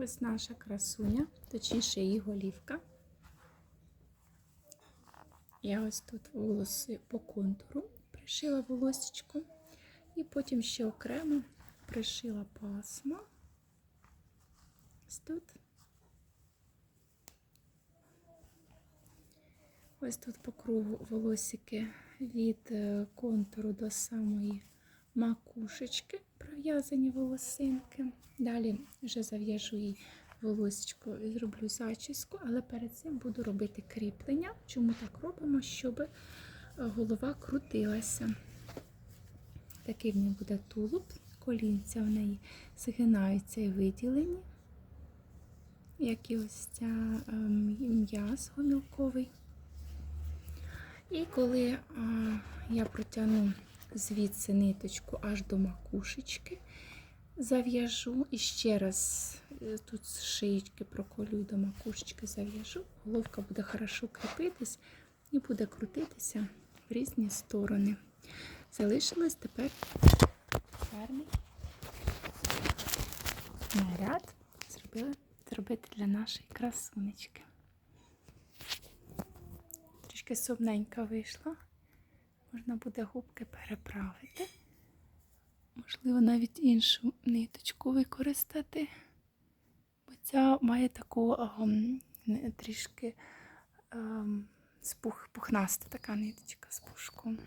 Ось наша красуня, точніше її голівка. Я ось тут волоси по контуру пришила волосечко. І потім ще окремо пришила пасма. Ось тут. Ось тут по кругу волосики від е, контуру до самої макушечки пров'язані волосинки. Далі вже зав'яжу їй волосечко і зроблю зачіску, але перед цим буду робити кріплення. Чому так робимо? Щоб е, голова крутилася. Такий в неї буде тулуб, колінця в неї згинаються і виділені, як і ось ця ем, м'яз гомілковий. І коли а, я протягну звідси ниточку аж до макушечки, зав'яжу і ще раз е, тут з шиєчки проколю до макушечки зав'яжу, головка буде хорошо кріпитись і буде крутитися в різні сторони. Залишилось тепер гарний наряд зробили, зробити для нашої красунечки. Трішки сумненька вийшла. Можна буде губки переправити. Можливо, навіть іншу ниточку використати. Бо ця має таку ем, трішки ем, спух, пухнаста така ниточка з пушком.